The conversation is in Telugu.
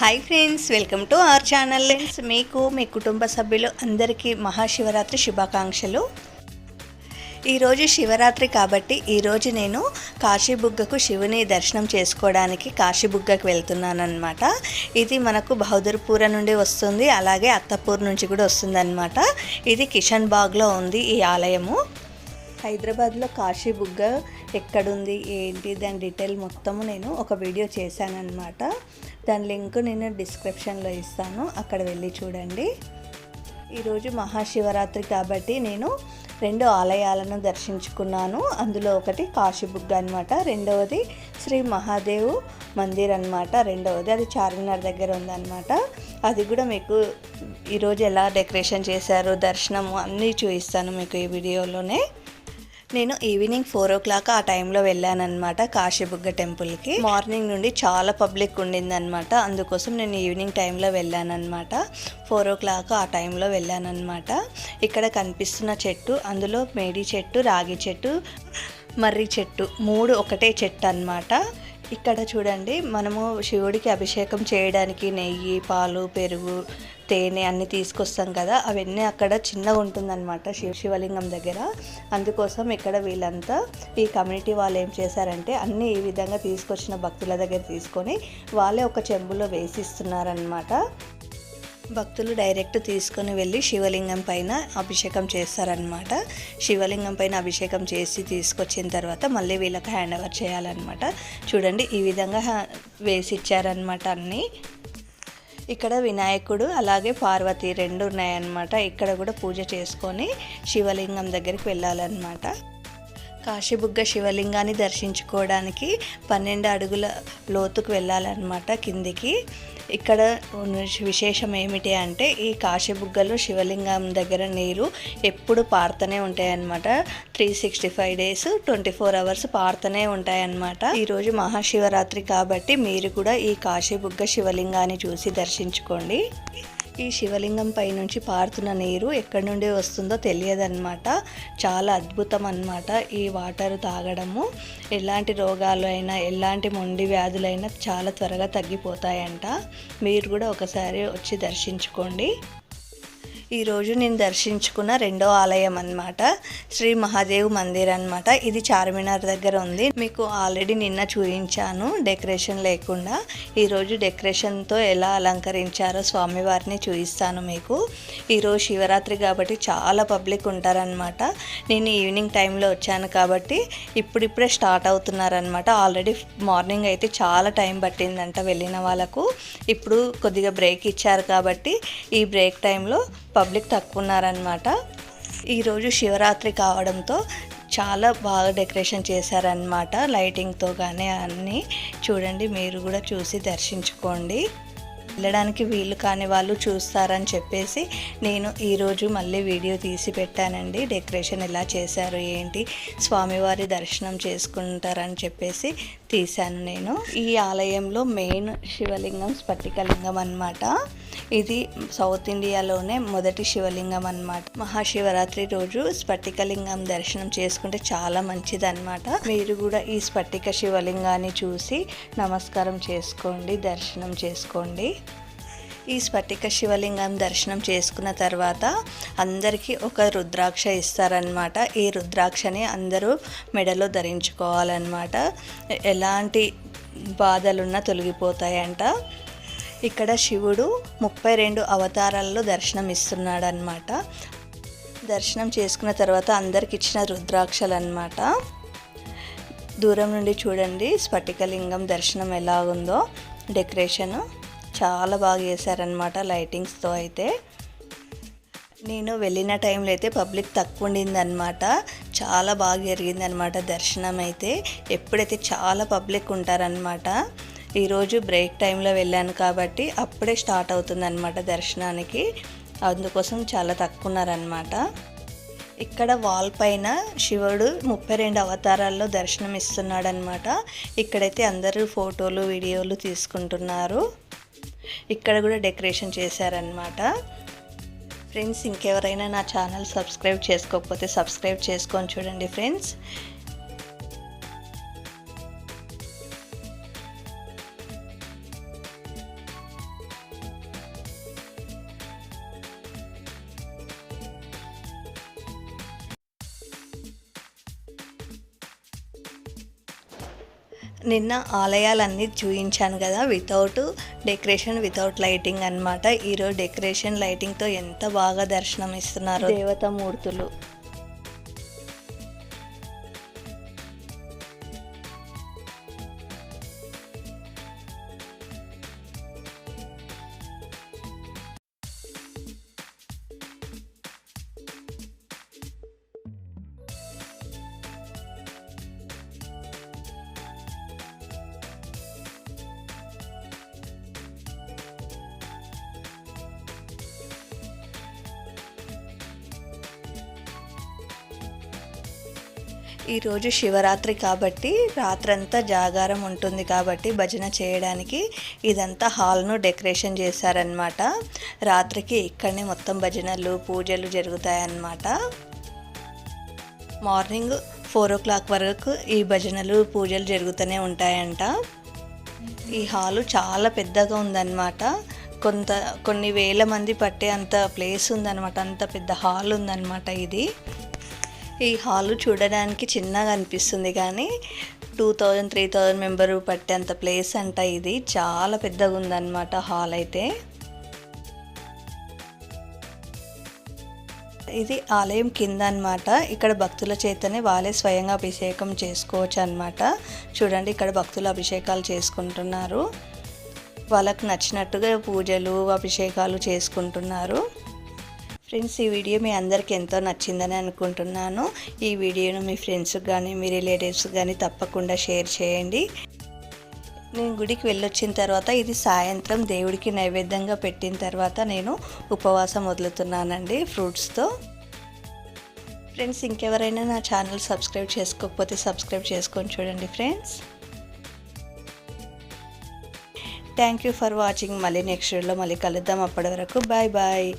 Hi friends welcome to our channel మీకు మీ కుటుంబ సభ్యులు అందరికీ మహాశివరాత్రి శుభాకాంక్షలు. ఈరోజు శివరాత్రి కాబట్టి ఈరోజు నేను కాశీబుగ్గకు శివుని దర్శనం చేసుకోవడానికి కాశీబుగ్గకు వెళ్తున్నాను ఇది మనకు బహదూర్పూర నుండి వస్తుంది అలాగే అత్తపూర్ నుంచి కూడా వస్తుంది అనమాట ఇది కిషన్ బాగ్లో ఉంది ఈ ఆలయము. హైదరాబాద్లో కాశీబుగ్గ ఎక్కడుంది ఏంటి దాని డీటెయిల్ మొత్తము నేను ఒక వీడియో చేశానమాట దాని లింక్ నేను డిస్క్రిప్షన్లో ఇస్తాను అక్కడ వెళ్ళి చూడండి. ఈరోజు మహాశివరాత్రి కాబట్టి నేను రెండు ఆలయాలను దర్శించుకున్నాను. అందులో ఒకటి కాశీబుగ్గ అనమాట రెండవది శ్రీ మహాదేవ్ మందిర్ అనమాట రెండవది అది చార్మినార్ దగ్గర ఉందన్నమాట. అది కూడా మీకు ఈరోజు ఎలా డెకరేషన్ చేశారు దర్శనము అన్నీ చూపిస్తాను మీకు ఈ వీడియోలోనే. నేను ఈవినింగ్ ఫోర్ ఓ క్లాక్ ఆ టైంలో వెళ్ళానమాట కాశీబుగ్గ టెంపుల్కి. మార్నింగ్ నుండి చాలా పబ్లిక్ ఉండిందనమాట అందుకోసం నేను ఈవినింగ్ టైంలో వెళ్ళానమాట ఫోర్ ఓ క్లాక్ ఆ టైంలో వెళ్ళానమాట ఇక్కడ కనిపిస్తున్న చెట్టు అందులో మేడి చెట్టు రాగి చెట్టు మర్రి చెట్టు మూడు ఒకటే చెట్టు అనమాట ఇక్కడ చూడండి మనము శివుడికి అభిషేకం చేయడానికి నెయ్యి పాలు పెరుగు తేనె అన్నీ తీసుకొస్తాం కదా అవన్నీ అక్కడ చిన్నగా ఉంటుందన్నమాట శివ శివలింగం దగ్గర. అందుకోసం ఇక్కడ వీళ్ళంతా ఈ కమ్యూనిటీ వాళ్ళు ఏం చేశారంటే అన్నీ ఈ విధంగా తీసుకొచ్చిన భక్తుల దగ్గర తీసుకొని వాళ్ళే ఒక చెంబులో వేసిస్తున్నారనమాట భక్తులు డైరెక్ట్ తీసుకొని వెళ్ళి శివలింగం పైన అభిషేకం చేస్తారనమాట శివలింగం పైన అభిషేకం చేసి తీసుకొచ్చిన తర్వాత మళ్ళీ వీళ్ళకి హ్యాండ్ ఓవర్ చేయాలన్నమాట. చూడండి ఈ విధంగా హ్యా- వేసి ఇచ్చారనమాట అన్నీ. ఇక్కడ వినాయకుడు అలాగే పార్వతి రెండు ఉన్నాయన్నమాట. ఇక్కడ కూడా పూజ చేసుకొని శివలింగం దగ్గరికి వెళ్ళాలన్నమాట. కాశీబుగ్గ శివలింగాన్ని దర్శించుకోవడానికి పన్నెండు అడుగుల లోతుకు వెళ్ళాలన్నమాట కిందికి. ఇక్కడ ఉన్న విశేషం ఏమిటి అంటే ఈ కాశీబుగ్గలు శివలింగం దగ్గర నీరు ఎప్పుడు పారుతూనే ఉంటాయన్నమాట. Three sixty five days twenty four hours పారుతూనే ఉంటాయన్నమాట. ఈరోజు మహాశివరాత్రి కాబట్టి మీరు కూడా ఈ కాశీబుగ్గ శివలింగాన్ని చూసి దర్శించుకోండి. ఈ శివలింగం పై నుంచి పారుతున్న నీరు ఎక్కడి నుండి వస్తుందో తెలియదన్నమాట. చాలా అద్భుతం అన్నమాట ఈ వాటర్ తాగడము. ఎలాంటి రోగాలు అయినా ఎలాంటి మొండి వ్యాధులైనా చాలా త్వరగా తగ్గిపోతాయంట. మీరు కూడా ఒకసారి వచ్చి దర్శించుకోండి. ఈరోజు నేను దర్శించుకున్న రెండో ఆలయం అనమాట శ్రీ మహాదేవ్ మందిర్ అనమాట ఇది చార్మినార్ దగ్గర ఉంది. మీకు ఆల్రెడీ నిన్న చూపించాను డెకరేషన్ లేకుండా. ఈరోజు డెకరేషన్తో ఎలా అలంకరించారో స్వామివారిని చూపిస్తాను మీకు. ఈరోజు శివరాత్రి కాబట్టి చాలా పబ్లిక్ ఉంటారనమాట నేను ఈవినింగ్ టైంలో వచ్చాను కాబట్టి ఇప్పుడిప్పుడే స్టార్ట్ అవుతున్నారనమాట ఆల్రెడీ మార్నింగ్ అయితే చాలా టైం పట్టిందంట వెళ్ళిన వాళ్ళకు. ఇప్పుడు కొద్దిగా బ్రేక్ ఇచ్చారు కాబట్టి ఈ బ్రేక్ టైంలో పబ్లిక్ తక్కువ ఉన్నారనమాట ఈరోజు శివరాత్రి కావడంతో చాలా బాగా డెకరేషన్ చేశారనమాట లైటింగ్తో కానీ అన్నీ. చూడండి మీరు కూడా చూసి దర్శించుకోండి. వెళ్ళడానికి వీలు కాని వాళ్ళు చూస్తారని చెప్పేసి నేను ఈరోజు మళ్ళీ వీడియో తీసి పెట్టానండి. డెకరేషన్ ఎలా చేశారు ఏంటి స్వామివారి దర్శనం చేసుకుంటారని చెప్పేసి తీశాను నేను. ఈ ఆలయంలో మెయిన్ శివలింగం స్ఫటికలింగం అన్నమాట. ఇది సౌత్ ఇండియాలోనే మొదటి శివలింగం అన్నమాట. మహాశివరాత్రి రోజు స్ఫటికలింగం దర్శనం చేసుకుంటే చాలా మంచిదన్నమాట. మీరు కూడా ఈ స్ఫటిక శివలింగాన్ని చూసి నమస్కారం చేసుకోండి దర్శనం చేసుకోండి. ఈ స్ఫటిక శివలింగం దర్శనం చేసుకున్న తర్వాత అందరికీ ఒక రుద్రాక్ష ఇస్తారనమాట ఈ రుద్రాక్షని అందరూ మెడలో ధరించుకోవాలన్నమాట. ఎలాంటి బాధలున్నా తొలగిపోతాయంట. ఇక్కడ శివుడు ముప్పై రెండు అవతారాల్లో దర్శనం ఇస్తున్నాడనమాట దర్శనం చేసుకున్న తర్వాత అందరికి ఇచ్చిన రుద్రాక్షలు అనమాట దూరం నుండి చూడండి స్ఫటికలింగం దర్శనం ఎలా ఉందో డెకరేషను. చాలా బాగా చేశారనమాట లైటింగ్స్తో అయితే. నేను వెళ్ళిన టైంలో అయితే పబ్లిక్ తక్కువ ఉండిందనమాట చాలా బాగా జరిగిందనమాట దర్శనం అయితే. ఎప్పుడైతే చాలా పబ్లిక్ ఉంటారనమాట ఈరోజు బ్రేక్ టైంలో వెళ్ళాను కాబట్టి అప్పుడే స్టార్ట్ అవుతుందన్నమాట దర్శనానికి. అందుకోసం చాలా తక్కువ ఉన్నారనమాట ఇక్కడ వాల్ పైన శివుడు ముప్పై రెండు అవతారాల్లో దర్శనం ఇస్తున్నాడు అనమాట ఇక్కడైతే అందరూ ఫోటోలు వీడియోలు తీసుకుంటున్నారు. ఇక్కడ కూడా డెకరేషన్ చేశారనమాట ఫ్రెండ్స్ ఇంకెవరైనా నా ఛానల్ సబ్స్క్రైబ్ చేసుకోకపోతే సబ్స్క్రైబ్ చేసుకొని చూడండి ఫ్రెండ్స్. నిన్న ఆలయాలన్నీ చూపించాను కదా వితౌట్ డెకరేషన్ వితౌట్ లైటింగ్ అనమాట ఈరోజు డెకరేషన్ లైటింగ్తో ఎంత బాగా దర్శనం ఇస్తున్నారు దేవతా ఈరోజు శివరాత్రి కాబట్టి రాత్రంతా జాగారం ఉంటుంది కాబట్టి భజన చేయడానికి ఇదంతా హాల్ను డెకరేషన్ చేశారనమాట రాత్రికి ఇక్కడనే మొత్తం భజనలు పూజలు జరుగుతాయన్నమాట. మార్నింగ్ ఫోర్ ఓ క్లాక్ వరకు ఈ భజనలు పూజలు జరుగుతూనే ఉంటాయంట. ఈ హాలు చాలా పెద్దగా ఉందన్నమాట. కొంత కొన్ని వేల మంది పట్టే అంత ప్లేస్ ఉందన్నమాట. అంత పెద్ద హాల్ ఉందన్నమాట ఇది. ఈ హాల్ చూడడానికి చిన్నగా అనిపిస్తుంది కానీ two thousand three thousand member పట్టేంత place అంట ఇది. చాలా పెద్దగా ఉందన్నమాట హాల్ అయితే. ఇది ఆలయం కింద అనమాట ఇక్కడ భక్తుల చేతనే వాళ్ళే స్వయంగా అభిషేకం చేసుకోవచ్చు అనమాట చూడండి ఇక్కడ భక్తులు అభిషేకాలు చేసుకుంటున్నారు. వాళ్ళకు నచ్చినట్టుగా పూజలు అభిషేకాలు చేసుకుంటున్నారు. ఫ్రెండ్స్ ఈ వీడియో మీ అందరికి ఎంతో నచ్చిందని అనుకుంటున్నాను. ఈ వీడియోను మీ ఫ్రెండ్స్కి కానీ మీ రిలేటివ్స్ కానీ తప్పకుండా షేర్ చేయండి. నేను గుడికి వెళ్ళొచ్చిన తర్వాత ఇది సాయంత్రం దేవుడికి నైవేద్యంగా పెట్టిన తర్వాత నేను ఉపవాసం వదులుతున్నానండి ఫ్రూట్స్తో. ఫ్రెండ్స్ ఇంకెవరైనా నా ఛానల్ సబ్స్క్రైబ్ చేసుకోకపోతే సబ్స్క్రైబ్ చేసుకొని చూడండి friends. Thank you for watching. మళ్ళీ నెక్స్ట్ వీడియోలో మళ్ళీ కలుద్దాం. అప్పటి వరకు బాయ్ బాయ్.